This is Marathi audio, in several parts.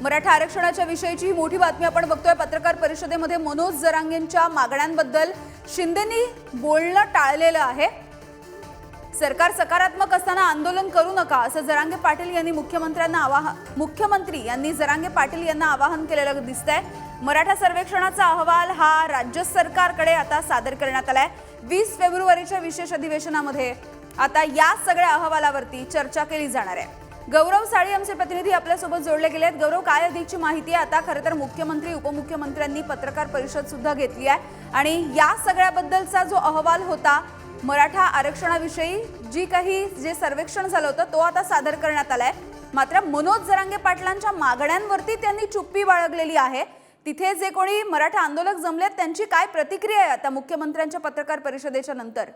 मराठा आरक्षणाच्या विषयीची ही मोठी बातमी आपण बघतोय. पत्रकार परिषदेमध्ये मनोज जरांगेंच्या मागण्यांबद्दल शिंदेनी बोलणं टाळलेलं आहे. सरकार सकारात्मक असताना आंदोलन करू नका असं जरांगे पाटील यांनी मुख्यमंत्र्यांना आवाहन मुख्यमंत्री यांनी जरांगे पाटील यांना आवाहन केलेलं दिसतंय. मराठा सर्वेक्षणाचा अहवाल हा राज्य सरकारकडे आता सादर करण्यात आलाय. वीस फेब्रुवारीच्या विशेष अधिवेशनामध्ये आता या सगळ्या अहवालावरती चर्चा केली जाणार आहे. गौरव साळी आमचे प्रतिनिधी आपल्यासोबत जोडले गेले आहेत गौरव काय अधिकची माहिती आहे? आता खरं तर मुख्यमंत्री उपमुख्यमंत्र्यांनी पत्रकार परिषद सुद्धा घेतली आहे. आणि या सगळ्याबद्दलचा जो अहवाल होता मराठा आरक्षणाविषयी जी काही जे सर्वेक्षण झालं होतं तो आता सादर करण्यात आलाय. मात्र मनोज जरांगे पाटलांच्या मागण्यांवरती त्यांनी चुप्पी बाळगलेली आहे. तिथे जे कोणी मराठा आंदोलक जमलेत त्यांची काय प्रतिक्रिया आहे आता मुख्यमंत्र्यांच्या पत्रकार परिषदेच्या नंतर?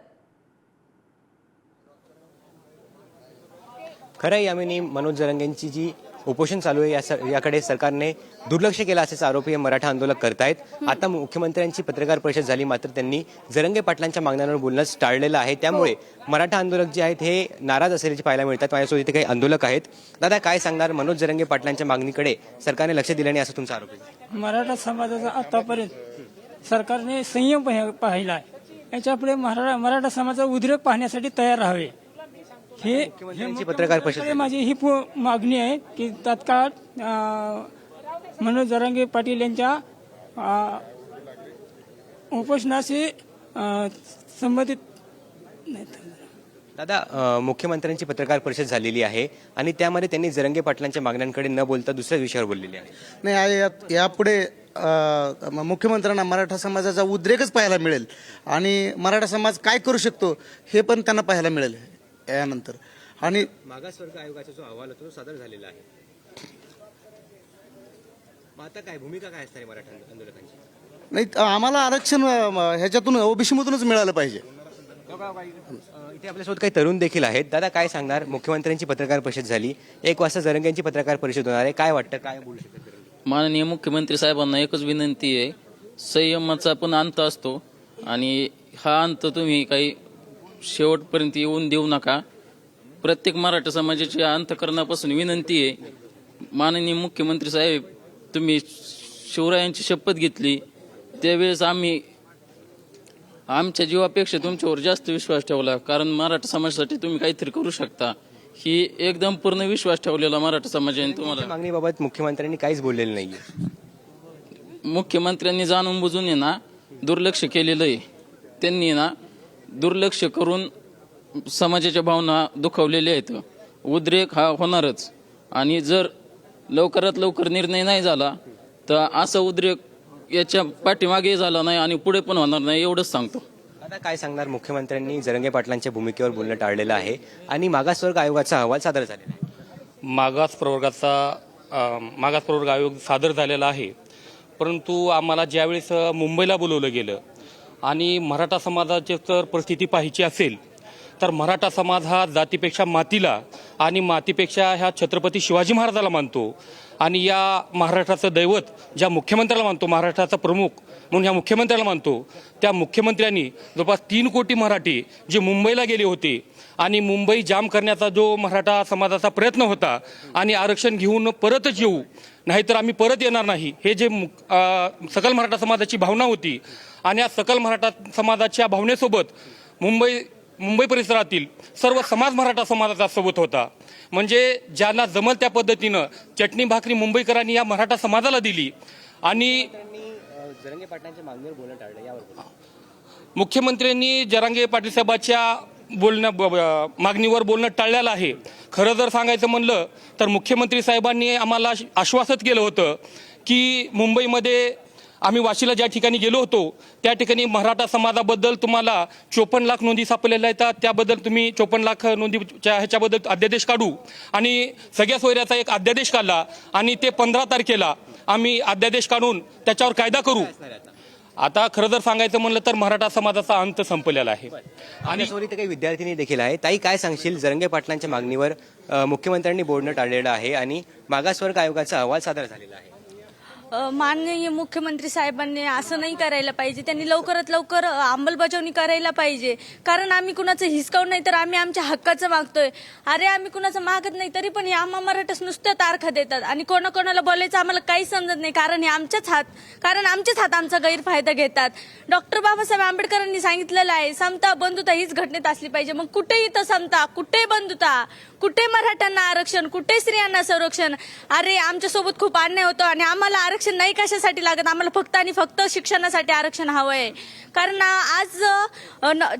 खरं आहे यामिनी मनोज जरंगेंची जी उपोषण चालू आहे या सर- याकडे सरकारने दुर्लक्ष केलं असेच आरोपी हे मराठा आंदोलक करतायत. आता मुख्यमंत्र्यांची पत्रकार परिषद झाली मात्र त्यांनी जरंगे पाटलांच्या मागण्यांवर बोलणं टाळलेलं आहे. त्यामुळे मराठा आंदोलक जे आहेत हे नाराज असल्याचे पाहायला मिळतात. माझ्यासोबत इथे काही आंदोलक आहेत. दादा काय सांगणार मनोज जरंगे पाटलांच्या मागणीकडे? सरकारने लक्ष दिलं नाही असं तुमचा आरोप आहे. मराठा समाजाचा आतापर्यंत सरकारने संयम पाहि- पाहिला आहे. याच्यापुढे मराठा मराठा समाजाचा उद्रेक पाहण्यासाठी तयार राहावे. हे पत्रकार परिषद हे माझी ही पु- मागणी आहे की तात्काळ मनोज जरांगे पाटील यांच्या उपोषणाशी संबंधित दादा मुख्यमंत्र्यांची पत्रकार परिषद झालेली आहे आणि त्यामध्ये त्यांनी जरंगे पाटलांच्या मागण्यांकडे न बोलता दुसऱ्या विषयावर बोललेले आहे. नाही यापुढे मुख्यमंत्र्यांना मराठा समाजाचा उद्रेकच पाहायला मिळेल. आणि मराठा समाज काय करू शकतो हे पण त्यांना पाहायला मिळेल. यानंतर. आणि मागासवर्ग आयोगाचा जो अहवाल होता तो सादर झालेला आहे. मग आता काय भूमिका काय असणार आहे मराठा आंदोलकांची? नाही आम्हाला आरक्षण अ, ह्याच्यातून ओबीसी मधूनच मिळालं पाहिजे. अं, इथे आपल्यासोबत काही तरुण देखील आहेत. दादा काय सांगणार? मुख्यमंत्र्यांची पत्रकार परिषद झाली. एक वाजता जरंग्यांची पत्रकार परिषद होणार आहे. काय वाटतं काय बोलू शकत माननीय मुख्यमंत्री साहेबांना एकच विनंती आहे. संयमाचा पण अंत असतो. आणि हा अंत तुम्ही काही शेवटपर्यंत येऊन देऊ नका. प्रत्येक मराठा समाजाच्या अंतकरणापासून विनंती आहे. माननीय मुख्यमंत्री साहेब तुम्ही शिवरायांची शपथ घेतली. त्यावेळेस आम्ही आमच्या जीवापेक्षा तुमच्यावर जास्त विश्वास ठेवला कारण मराठा समाजासाठी तुम्ही काहीतरी करू शकता. ही एकदम पूर्ण विश्वास ठेवलेला मराठा समाजाने तुम्हाला मागणीबाबत मुख्यमंत्र्यांनी काहीच बोललेलं नाहीये. मुख्यमंत्र्यांनी जाणून बुजून आहे ना दुर्लक्ष केलेलं आहे. त्यांनी ना दुर्लक्ष करून समाजाच्या भावना दुखवलेल्या आहेत. उद्रेक हा होणारच. आणि जर लवकरात लवकर निर्णय नाही झाला तर असा उद्रेक याच्या पाठीमागे झाला नाही आणि पुढे पण होणार नाही एवढंच सांगतो. आता काय सांगणार? मुख्यमंत्र्यांनी जरंगे पाटलांच्या भूमिकेवर बोलणं टाळलेलं आहे. आणि मागासवर्ग आयोगाचा अहवाल सादर झालेला आहे. मागास प्रवर्गाचा मागास प्रवर्ग आयोग सादर झालेला आहे. परंतु आम्हाला ज्यावेळेस मुंबईला बोलवलं गेलं आणि मराठा समाजाची जर परिस्थिती पाहायची असेल तर मराठा समाज हा जातीपेक्षा मातीला आणि मातीपेक्षा ह्या छत्रपती शिवाजी महाराजाला मानतो. आणि या महाराष्ट्राचं दैवत ज्या मुख्यमंत्र्याला मानतो महाराष्ट्राचा प्रमुख म्हणून ह्या मुख्यमंत्र्याला मानतो त्या मुख्यमंत्र्यांनी जवळपास तीन कोटी मराठी जे मुंबईला गेले होते आणि मुंबई जाम करण्याचा जो मराठा समाजाचा प्रयत्न होता आणि आरक्षण घेऊन परतच येऊ नाहीतर आम्ही परत येणार नाही हे जे मु- सकल मराठा समाजाची भावना होती आणि या सकल मराठा समाजाच्या भावनेसोबत मुंबई मुंबई परिसरातील सर्व समाज मराठा समाजाचा सोबत होता. म्हणजे ज्यांना जमल त्या पद्धतीनं चटणी भाकरी मुंबईकरांनी या मराठा समाजाला दिली आणि मुख्यमंत्र्यांनी जरांगे पाटील साहेबाच्या बोलण्या मागणीवर बोलणं टाळलेलं आहे. खरं जर सांगायचं म्हणलं तर मुख्यमंत्री साहेबांनी आम्हाला आश्वासित केलं होतं की मुंबईमध्ये आम्ही वाशीला ज्या ठिकाणी गेलो होतो त्या ठिकाणी मराठा समाजाबद्दल तुम्हाला चोपन्न लाख नोंदी सापडलेल्या आहेत. त्याबद्दल तुम्ही चोपन्न लाख नोंदीच्या ह्याच्याबद्दल अध्यादेश काढू. आणि सगळ्या सोयऱ्याचा एक अध्यादेश काढला आणि ते पंधरा तारखेला आम्ही अध्यादेश काढून त्याच्यावर कायदा करू. आता खरं जर सांगायचं म्हणलं तर मराठा समाजाचा अंत संपलेला आहे. आणि सोबत काही विद्यार्थिनी देखील आहे ताई काय सांगशील? जरंगे पाटलांच्या मागणीवर मुख्यमंत्र्यांनी बोलणं टाळलेलं आहे आणि मागासवर्ग आयोगाचा अहवाल सादर झालेला आहे. माननीय मुख्यमंत्री साहेबांनी असं नाही करायला पाहिजे. त्यांनी लवकरात लवकर अंमलबजावणी करायला पाहिजे. कारण आम्ही कुणाचं हिसकावून नाही तर आम्ही आमच्या हक्काचं मागतोय. अरे आम्ही कुणाचं मागत नाही तरी पण या मराठस नुसत्या तारखा देतात. आणि कोणाकोणाला बोलायचं आम्हाला काही समजत नाही कारण हे आमच्याच हात कारण आमच्याच हात आमचा गैरफायदा घेतात. डॉक्टर बाबासाहेब आंबेडकरांनी सांगितलेलं आहे समता बंधुता हीच घटनेत असली पाहिजे. मग कुठे इथं समता कुठे बंधुता कुठे मराठ्यांना आरक्षण कुठे स्त्रियांना संरक्षण? अरे आमच्यासोबत खूप अन्याय होतो आणि आम्हाला आरक्षण नाही कशासाठी लागत? आम्हाला फक्त आणि फक्त शिक्षणासाठी आरक्षण हवं आहे कारण आज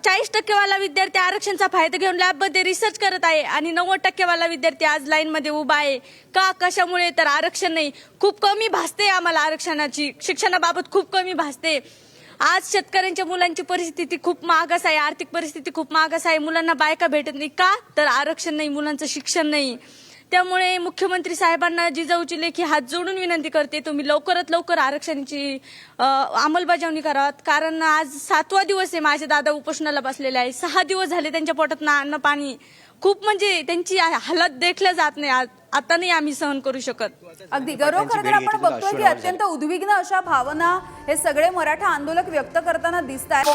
चाळीस टक्केवाला विद्यार्थी आरक्षणचा फायदा घेऊन लॅबमध्ये रिसर्च करत आहे आणि नव्वद टक्केवाला विद्यार्थी आज लाईनमध्ये उभा आहे. का? कशामुळे? तर आरक्षण नाही. खूप कमी भासते आम्हाला आरक्षणाची. शिक्षणाबाबत खूप कमी भासते. आज शेतकऱ्यांच्या मुलांची परिस्थिती खूप मागास आहे. आर्थिक परिस्थिती खूप मागास आहे. मुलांना बायका भेटत नाही. का? तर आरक्षण नाही. मुलांचं शिक्षण नाही. त्यामुळे मुख्यमंत्री साहेबांना जिजाऊची लेखी हात जोडून विनंती करते. तुम्ही लवकरात लवकर आरक्षणाची अंमलबजावणी करावात कारण आज सातवा दिवस आहे. माझे दादा उपोषणाला बसलेले आहे सहा दिवस झाले त्यांच्या पोटात ना अन्न पाणी खूप म्हणजे त्यांची हालत देखल्या जात नाही. आज- आता नाही आम्ही सहन करू शकत. अगदी गौरव खरं तर आपण बघतोय की अत्यंत उद्विग्न अशा भावना हे सगळे मराठा आंदोलक व्यक्त करताना दिसत आहेत